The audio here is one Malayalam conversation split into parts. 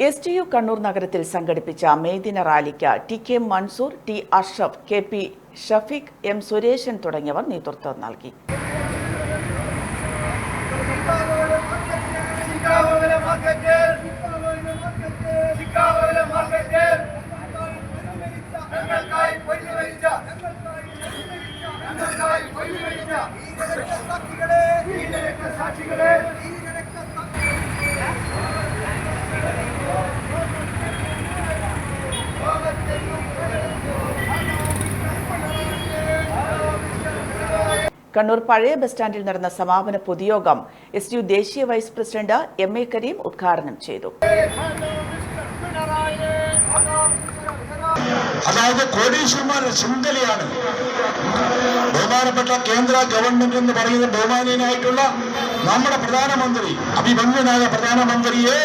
എസ് ടി യു കണ്ണൂർ നഗരത്തിൽ സംഘടിപ്പിച്ച മെയ്ദിന റാലിക്ക് T K Mansoor T Ashraf K P Shafeeq M Suresan തുടങ്ങിയവർ നേതൃത്വം നൽകി. സാക്ഷികളെ മാർക്കറ്റിൽ ചിക്കാഗോയിലെ മാർക്കറ്റിൽ ഞങ്ങൾക്കായി പൊന്നു വഹിച്ച ഞങ്ങൾക്കായി പൊന്നു വഹിച്ച സാക്ഷികളെ സാക്ഷികളെ കണ്ണൂർ പഴയ ബസ് സ്റ്റാൻഡിൽ നടന്ന സമാപന പൊതുയോഗം എസ് യു ദേശീയ vice president M A Kareem ഉദ്ഘാടനം ചെയ്തു. അതായത് കോടീശ്വരന്മാരുടെ ശൃംഖലയാണ്. ബഹുമാനപ്പെട്ട കേന്ദ്ര ഗവൺമെന്റ് എന്ന് പറയുന്ന ബഹുമാനീയനായിട്ടുള്ള നമ്മുടെ പ്രധാനമന്ത്രി അഭിമന്യനായ പ്രധാനമന്ത്രിയെ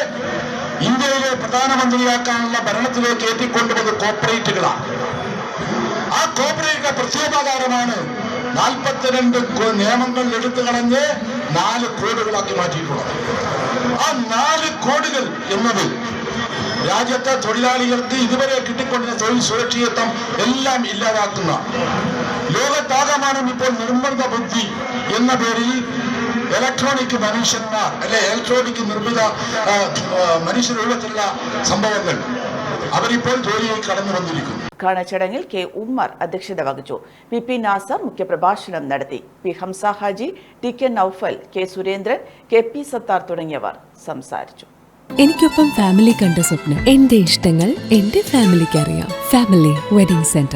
ഇന്ത്യയിലെ പ്രധാനമന്ത്രിയാക്കാനുള്ള ഭരണത്തിലേക്ക് ഏറ്റിക്കൊണ്ടുവന്ന കോർപ്പറേറ്റുകളാണ്. ആ കോപ്പറേറ്റിന്റെ പ്രത്യേകാധാരമാണ് നാൽപ്പത്തിരണ്ട് നിയമങ്ങൾ എടുത്തു കളഞ്ഞ് നാല് കോഡുകളാക്കി മാറ്റിയിട്ടുള്ളത്. ആ നാല് കോഡുകൾ എന്നത് രാജ്യത്തെ തൊഴിലാളികൾക്ക് ഇതുവരെ കിട്ടിക്കൊണ്ടിരുന്ന തൊഴിൽ സുരക്ഷിതത്വം എല്ലാം ഇല്ലാതാക്കുന്ന ലോകത്താകമാനം ഇപ്പോൾ നിർബന്ധ ബുദ്ധി എന്ന പേരിൽ ഇലക്ട്രോണിക് മനുഷ്യന്മാർ അല്ലെ ഇലക്ട്രോണിക് നിർമ്മിത മനുഷ്യരൂപത്തിലുള്ള സംഭവങ്ങൾ അവരിപ്പോൾ ജോലിയായി കടന്നു വന്നിരിക്കുന്നു. ഉദ്ഘാടന ചടങ്ങിൽ കെ ഉമ്മർ അധ്യക്ഷത വഹിച്ചു. വി പി നാസർ മുഖ്യപ്രഭാഷണം നടത്തി. P Hamsa Haji T K Noufal K Surendran K P Sathar തുടങ്ങിയവർ സംസാരിച്ചു. എനിക്കൊപ്പം ഫാമിലി കണ്ട സ്വപ്നം. എന്റെ ഇഷ്ടങ്ങൾ എന്റെ ഫാമിലിക്ക് അറിയാം. Family wedding centre